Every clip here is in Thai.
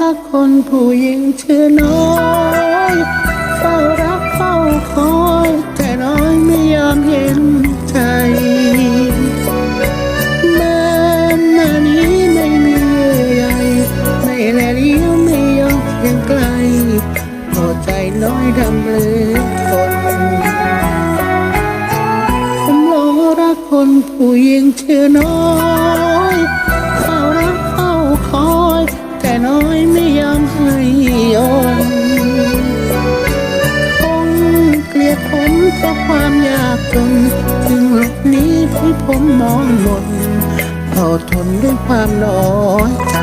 รักคนผู้หญิงชื่อน้อยเฝ้ารักเฝ้าคอยแต่น้อยไม่ยอมเห็นใจแม้หน้านี้ไม่มีเยื่อใยไม่แลเลี้ยวไม่ยอมยังไกลหัวใจน้อยดำเลือทนผมหลงรักคนผู้หญิงชื่อน้อย ผมมองหมนอดทนด้วยความน้อยใจ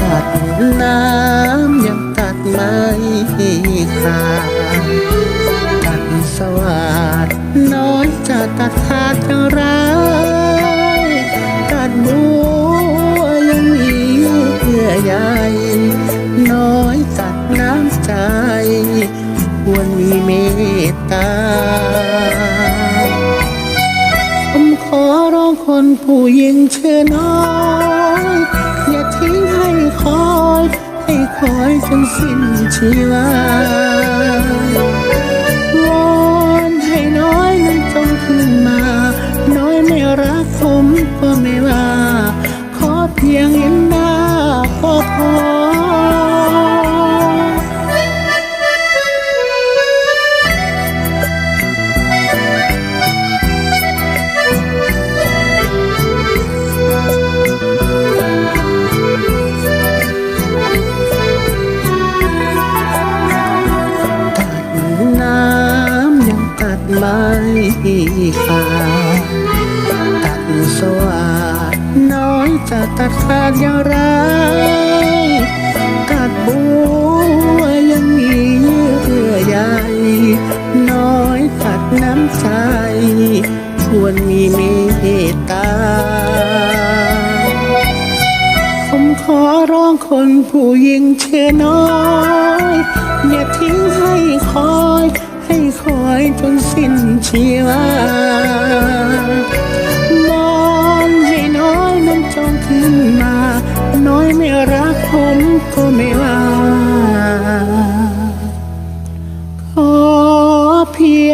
ตัดน้ำยังตัดไม่ขาดตัดสวัสดน้อยจะตัดขาดอย่างไรตัดบัวยังมีเยื่อใยน้อยตัดน้ำใจ ควรมีเมตตา คนผู้หญิงชื่อน้อย อย่าทิ้งให้คอย ให้คอยจนสิ้นชีวาวอนให้น้อยนั้นจงขึ้นมา น้อยไม่รักผมก็ไม่ว่า ไม่ขาดตัดสวัสดน้อยจะตัดขาดอย่างไรตัดบัวยังมีเยื่อใยน้อยตัดน้ำใจควรมีเมตตา ผมขอร้องคนผู้หญิงเชื่อน้อย อย่าทิ้งให้คอย สิ้นชีวามอนให้น้อยนั้นจองขึ้นมา น้อยไม่รักผมก็ไม่ว่าขอเพียง